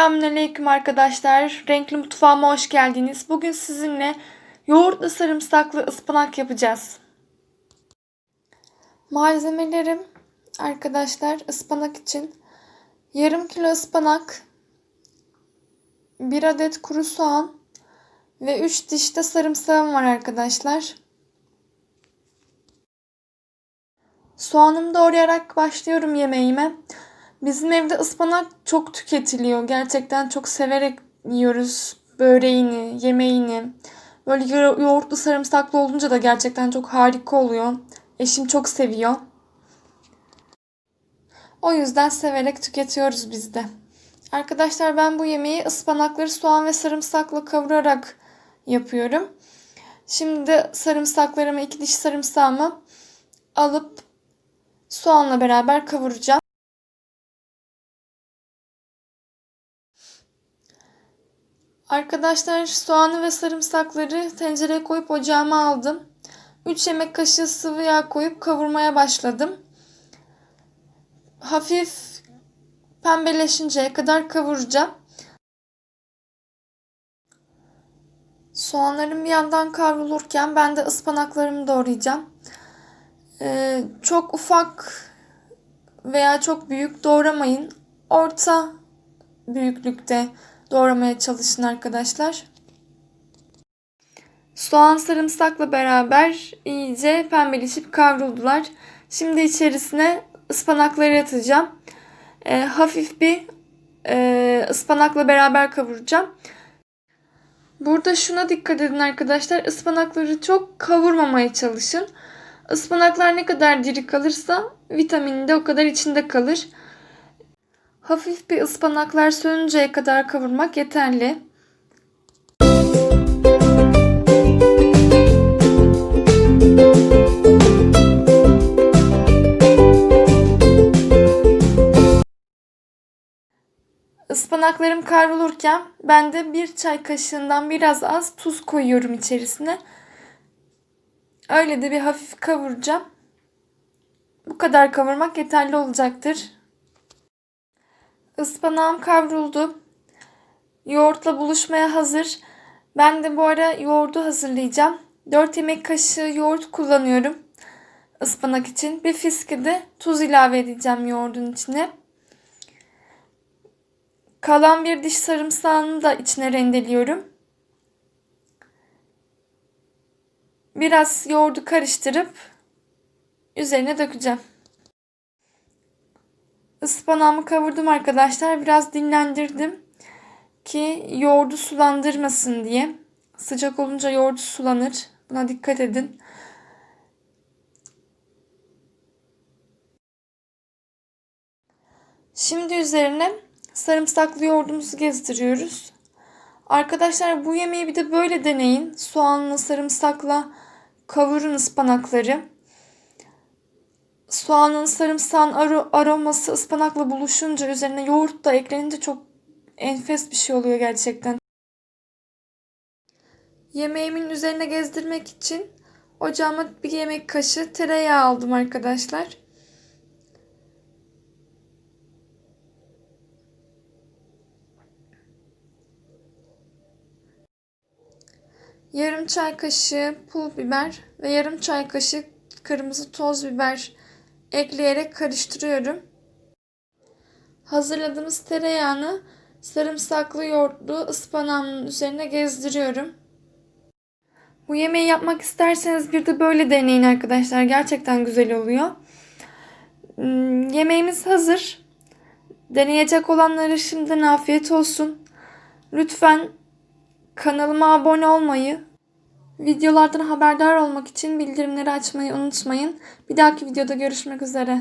Selamünaleyküm arkadaşlar. Renkli mutfağıma hoş geldiniz. Bugün sizinle yoğurtlu sarımsaklı ıspanak yapacağız. Malzemelerim arkadaşlar ıspanak için yarım kilo ıspanak, bir adet kuru soğan ve 3 diş de sarımsağım var arkadaşlar. Soğanımı doğrayarak başlıyorum yemeğime. Bizim evde ıspanak çok tüketiliyor. Gerçekten çok severek yiyoruz böreğini, yemeğini. Böyle yo- yoğurtlu sarımsaklı olunca da gerçekten çok harika oluyor. Eşim çok seviyor. O yüzden severek tüketiyoruz biz de. Arkadaşlar ben bu yemeği ıspanakları soğan ve sarımsakla kavurarak yapıyorum. Şimdi de sarımsaklarımı, iki diş sarımsağımı alıp soğanla beraber kavuracağım. Arkadaşlar soğanı ve sarımsakları tencereye koyup ocağıma aldım. 3 yemek kaşığı sıvı yağ koyup kavurmaya başladım. Hafif pembeleşinceye kadar kavuracağım. Soğanlarım bir yandan kavrulurken ben de ıspanaklarımı doğrayacağım. Ee, çok ufak veya çok büyük doğramayın. Orta büyüklükte doğramaya çalışın arkadaşlar. Soğan sarımsakla beraber iyice pembeleşip kavruldular. Şimdi içerisine ıspanakları atacağım. E, hafif bir e, ıspanakla beraber kavuracağım. Burada şuna dikkat edin arkadaşlar. Ispanakları çok kavurmamaya çalışın. Ispanaklar ne kadar diri kalırsa vitamini de o kadar içinde kalır. Hafif bir ıspanaklar sönünceye kadar kavurmak yeterli. Ispanaklarım kavrulurken ben de bir çay kaşığından biraz az tuz koyuyorum içerisine. Öyle de bir hafif kavuracağım. Bu kadar kavurmak yeterli olacaktır. Ispanağım kavruldu. Yoğurtla buluşmaya hazır. Ben de bu ara yoğurdu hazırlayacağım. 4 yemek kaşığı yoğurt kullanıyorum. Ispanak için. Bir fiske de tuz ilave edeceğim yoğurdun içine. Kalan bir diş sarımsağını da içine rendeliyorum. Biraz yoğurdu karıştırıp üzerine dökeceğim. Ispanağımı kavurdum arkadaşlar. Biraz dinlendirdim ki yoğurdu sulandırmasın diye. Sıcak olunca yoğurdu sulanır. Buna dikkat edin. Şimdi üzerine sarımsaklı yoğurdumuzu gezdiriyoruz. Arkadaşlar bu yemeği bir de böyle deneyin. Soğanla, sarımsakla kavurun ıspanakları. Soğanın, sarımsağın aroması ıspanakla buluşunca üzerine yoğurt da eklenince çok enfes bir şey oluyor gerçekten. Yemeğimin üzerine gezdirmek için ocağıma bir yemek kaşığı tereyağı aldım arkadaşlar. Yarım çay kaşığı pul biber ve yarım çay kaşığı kırmızı toz biber ekleyerek karıştırıyorum. Hazırladığımız tereyağını sarımsaklı yoğurtlu ıspanağımın üzerine gezdiriyorum. Bu yemeği yapmak isterseniz bir de böyle deneyin arkadaşlar. Gerçekten güzel oluyor. Hmm, yemeğimiz hazır. Deneyecek olanlara şimdiden afiyet olsun. Lütfen kanalıma abone olmayı, videolardan haberdar olmak için bildirimleri açmayı unutmayın. Bir dahaki videoda görüşmek üzere.